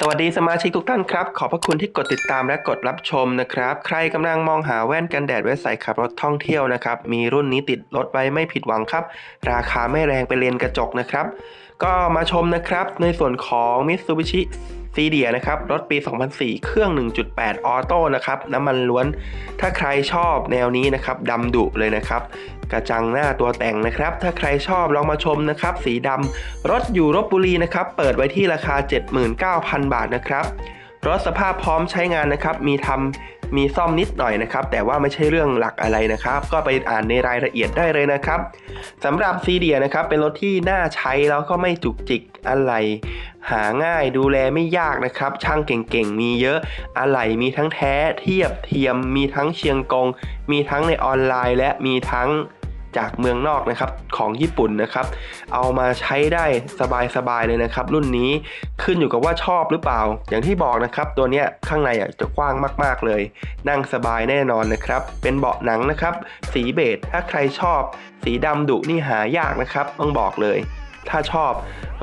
สวัสดีสมาชิกทุกท่านครับ ขอบพระคุณที่กดติดตามและกดรับชมนะครับ ใครกำลังมองหาแว่นกันแดดไว้ใส่ขับรถท่องเที่ยวนะครับ มีรุ่นนี้ติดรถไว้ไม่ผิดหวังครับ ราคาไม่แรงไปเลนกระจกนะครับ ก็มาชมนะครับในส่วนของ Mitsubishi ซีเดียนะครับรถปี 2004 เครื่อง 1.8 ออโต้นะครับน้ำมันล้วน ถ้าใครชอบแนวนี้นะครับดำดุเลยนะครับ กระจังหน้าตัวแต่งนะครับ ถ้าใครชอบลองมาชมนะครับ สีดำรถอยู่ลบบุรีนะครับ เปิดไว้ที่ราคา 79,000 บาทนะครับ รถสภาพพร้อมใช้งานนะครับ มีทำมีซ่อมนิดหน่อยนะครับ แต่ว่าไม่ใช่เรื่องหลักอะไรนะครับ ก็ไปอ่านในรายละเอียดได้เลยนะครับสำหรับซีเดียนะครับ เป็นรถที่น่าใช้แล้วก็ไม่จุกจิกอะไร หาง่ายดูแลไม่ยากนะครับ ช่างเก่งๆ มีเยอะอะไหล่มีทั้งแท้เทียบเทียม มีทั้งเชียงกง มีทั้งในออนไลน์ และมีทั้ง จากเมืองนอกนะครับของญี่ปุ่นนะครับ เอามาใช้ได้สบายๆเลยนะครับ รุ่นนี้ขึ้นอยู่กับว่าชอบหรือเปล่า อย่างที่บอกนะครับตัวเนี้ยข้างในอะจะกว้างมากๆเลย นั่งสบายแน่นอนนะครับ เป็นเบาะหนังนะครับ สีเบจถ้าใครชอบ สีดำดุนี่หายากนะครับ ต้องบอกเลย ถ้าชอบ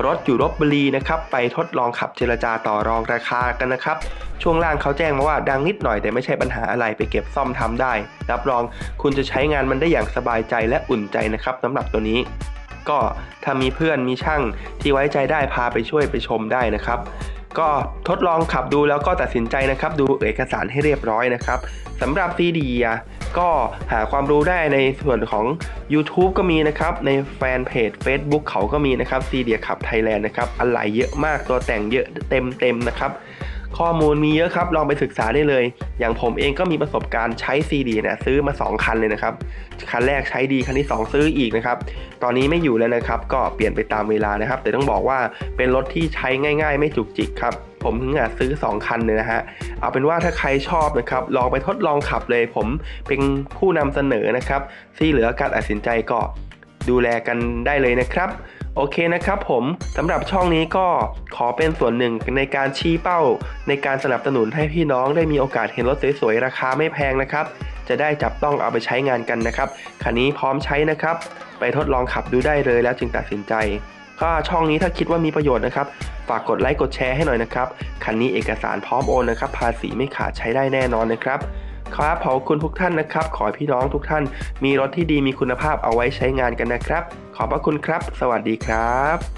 รถอยู่ลบบุรีนะครับไปทดลองขับเจรจาต่อรองราคากันนะครับ ช่วงล่างเขาแจ้งมาว่าดังนิดหน่อยแต่ไม่ใช่ปัญหาอะไรไปเก็บซ่อมทำได้ รับรองคุณจะใช้งานมันได้อย่างสบายใจและอุ่นใจนะครับสำหรับตัวนี้ ก็ถ้ามีเพื่อนมีช่างที่ไว้ใจได้พาไปช่วยไปชมได้นะครับ ก็ทดลองขับดูแล้วก็ตัดสินใจนะครับ ดูเอกสารให้เรียบร้อยนะครับสำหรับซีดีก็หาความรู้ได้ในส่วนของ YouTube ก็มีนะครับ ในแฟนเพจ Facebook เขาก็มีนะครับซีเดียขับไทยแลนด์นะครับอะไรเยอะมากตัวแต่งเยอะเต็มเต็มนะครับ ข้อมูลมีเยอะครับ ลองไปศึกษาได้เลย อย่างผมเองก็มีประสบการณ์ใช้ซีดีเนี่ยซื้อมา 2 คันเลยนะครับ คันแรกใช้ดี คันที่ 2 ซื้ออีกนะครับ ตอนนี้ไม่อยู่แล้วนะครับ ก็เปลี่ยนไปตามเวลานะครับ แต่ต้องบอกว่าเป็นรถที่ใช้ง่าย ๆ ไม่จุกจิกครับผมถึงอะซื้อ 2 คันเลยนะฮะ เอาเป็นว่าถ้าใครชอบนะครับ ลองไปทดลองขับเลย ผมเป็นผู้นำเสนอนะครับ ที่เหลือการตัดสินใจก็ดูแลกันได้เลยนะครับ โอเคนะครับผมสำหรับช่องนี้ก็ขอเป็นส่วนหนึ่งในการชี้เป้า ในการสนับสนุนให้พี่น้องได้มีโอกาสเห็นรถสวยๆ ราคาไม่แพงนะครับ จะได้จับต้องเอาไปใช้งานกันนะครับคันนี้พร้อมใช้นะครับ ไปทดลองขับดูได้เลยแล้วจึงตัดสินใจ ก็ช่องนี้ถ้าคิดว่ามีประโยชน์นะครับ ฝากกดไลค์กดแชร์ให้หน่อยนะครับคันนี้เอกสารพร้อมโอนนะครับ ภาษีไม่ขาดใช้ได้แน่นอนนะครับ ครับขอบคุณทุกท่านนะครับ ขอให้พี่น้องทุกท่าน มีรถที่ดีมีคุณภาพเอาไว้ใช้งานกันนะครับ ขอบพระคุณครับ สวัสดีครับ